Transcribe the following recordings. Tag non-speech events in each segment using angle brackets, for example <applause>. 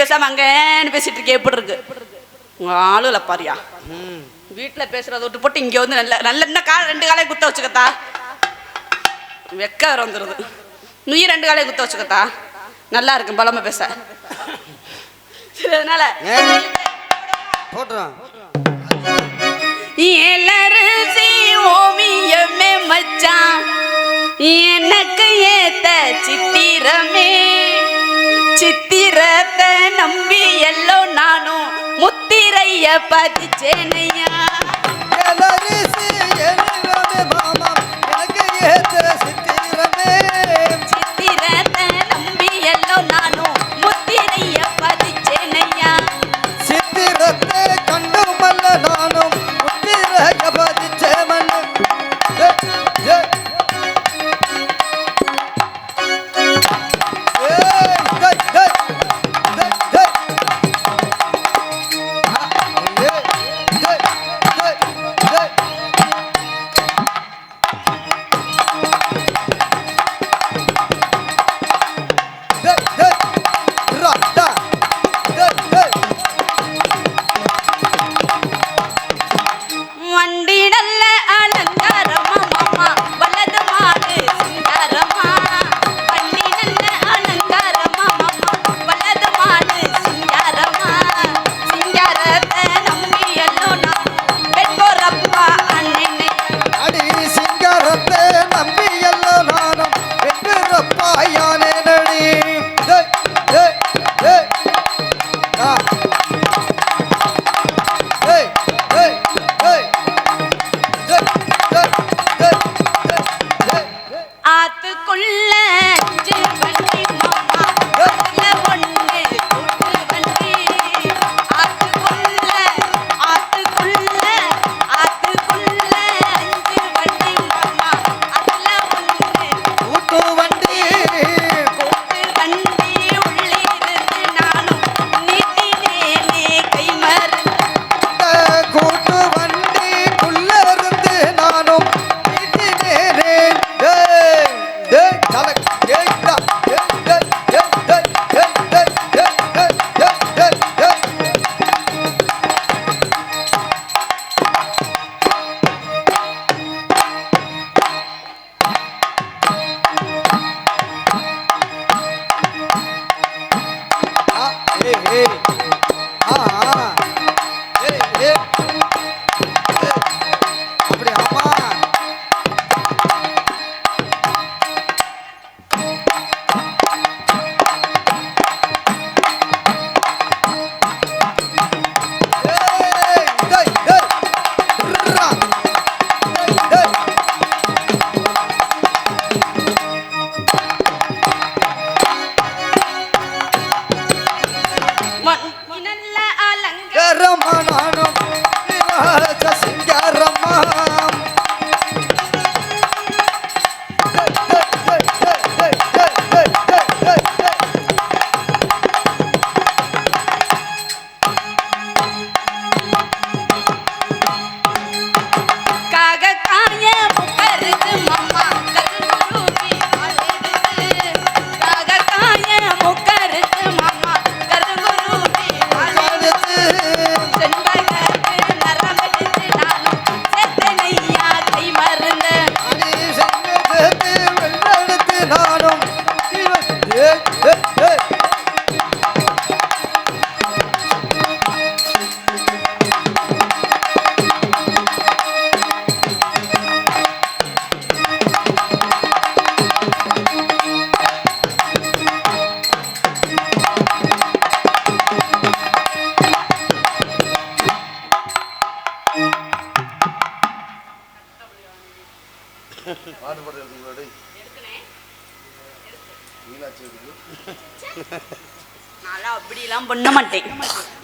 பேசாம அங்கன்னு பேசிட்டு இருக்கே எப்படி இருக்கு? உங்க ஆளுல பாரியா? வீட்டுல பேசுறத விட்டு போட்டு இங்கே வந்து நல்ல நல்ல என்ன ரெண்டு காலையும் குத்த வச்சுக்கத்தா? வெக்க வர வந்துடுது நீ ரெண்டு காலையும் குத்த வச்சுக்கத்தா? நல்லா இருக்கும் பலமா பேச. சரி அதனால மச்சான். எனக்கு ஏத்த சித்திரமே. சித்திரத்தை நம்பி எல்லோ நானும் முத்திரைய பதிச்சேனையா.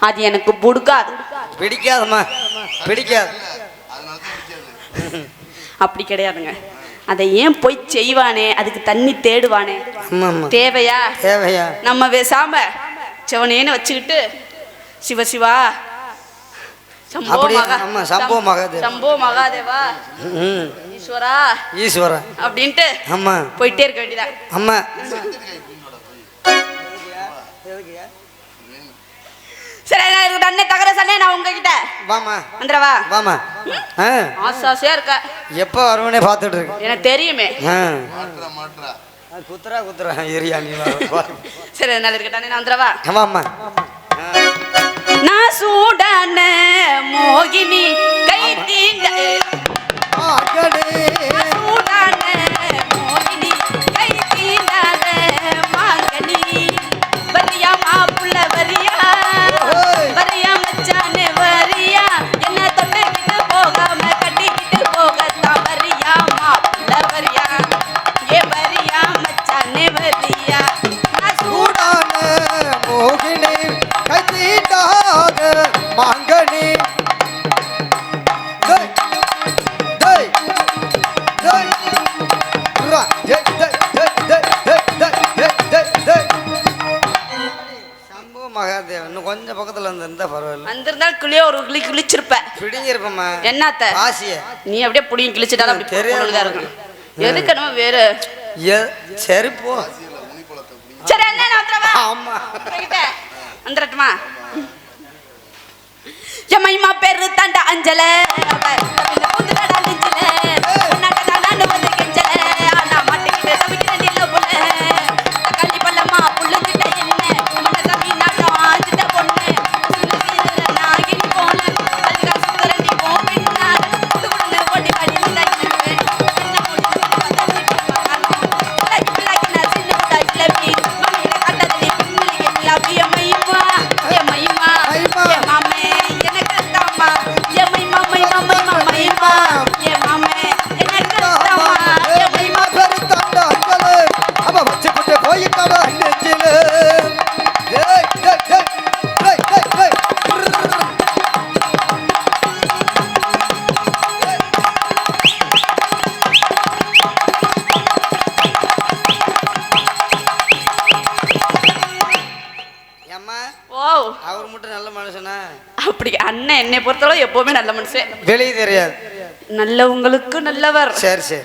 அது எனக்கு பிடிக்காது. பிடிக்காதம்மா. பிடிக்காது. அப்படி கிடையாதுங்க. அதை ஏன் போய் செய்வானே? அதுக்கு தண்ணி தேடுவானே. தேவையா? தேவையா? நம்ம பேசாம சிவனேன்னு வச்சுக்கிட்டு சிவசிவா சம்போ மகாதேவா. ஈஸ்வரா? ஈஸ்வரா அப்படின்ட்டு ஆமா. போயிட்டே இருக்க வேண்டியதான் அம்மா சரி நான் தகர சண்டே நான் உங்ககிட்ட. வாமா வந்துடவா? வாமா ஆ. ஆசாசியா இருக்க. எப்போ வருவனே பார்த்துட்டு இருக்கேன் எனக்கு தெரியுமே. குத்துறா குத்துறா. ஏரியா நீ. சரி நல்லா இருக்கட்டும் அண்ணே நான் வந்துடவா? வாம்மா. நான் சூடான மோகினி கை தீண்ட கொஞ்சம் பக்கத்துல வந்து இருந்தா பரவாயில்ல. வந்திருந்தால் கிளியோ ஒரு கிளி கிழிச்சிருப்ப. பிடிங்கிருப்பம்மா என்னத்த? ஆசிய நீ அப்படியே புடியும் கிழிச்சிட்டாலும் அப்படி தெரியாது. இருக்கும். எதுக்கு நம்ம வேறு சரி போ. சரி அண்ணன் வந்துடவா? ஆமா. வந்துடட்டுமா? என் பேரு தாண்டா அஞ்சல. அப்படி அண்ணன் என்னை பொறுத்தளவு எப்பவுமே நல்ல மனுஷன். வெளியே தெரியாது. நல்லவங்களுக்கு நல்லவர். சரி சரி.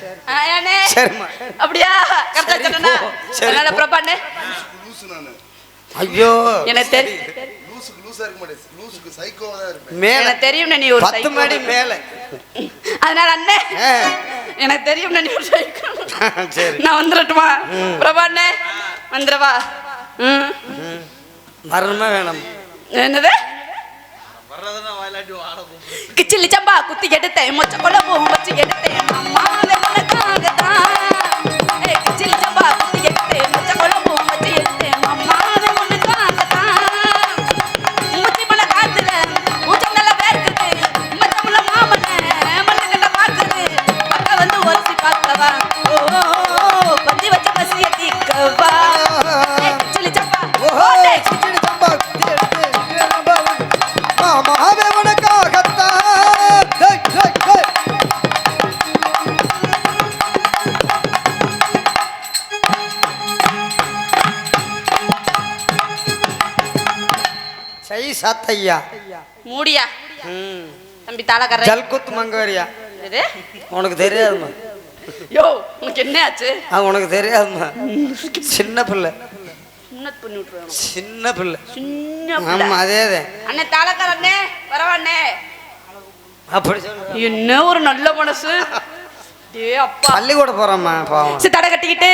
சரிம்மா. அப்படியா? கரெக்டா சொன்னா அதனால. பிரபா அண்ணே லூசு நானு ஐயோ எனக்கு தெரியும் தெரியும் நீ ஒரு பத்து psycho. மாடி மேல. அதனால அண்ணே எனக்கு தெரியும் நீ ஒரு psycho. <laughs> சரி. நான் வந்துடட்டுமா பிரபா அண்ணே வந்துடவா ம். மரணமே வேணும்? என்னது? கிச்சிலி சம்பா குத்தி எடுத்தேன் மொச்ச குழம்பும் வச்சு எடுத்தேன் அம்மாவே சை சாத்தையா. மூடியா? தம்பி தாளக்கார. ஜல்குத் மங்கவரியா. இது உனக்கு தெரியாதுமா யோ உனக்கு என்ன ஆச்சு ஆ உனக்கு தெரியாதுமா சின்ன பிள்ளை. சின்ன பிள்ளை. சின்ன ஆமா. அதே அண்ணே தாளக்கார அண்ணே வரவாண்ணே. அப்படி சொல்லு. என்ன ஒரு நல்ல மனசு. பள்ளிக்கூட போறோம்மா பாவம். தடை கட்டிக்கிட்டு.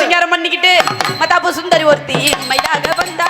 சிங்காரம் பண்ணிக்கிட்டு மத்தாப்பு சுந்தரி ஒருத்தி மைதாக வந்தா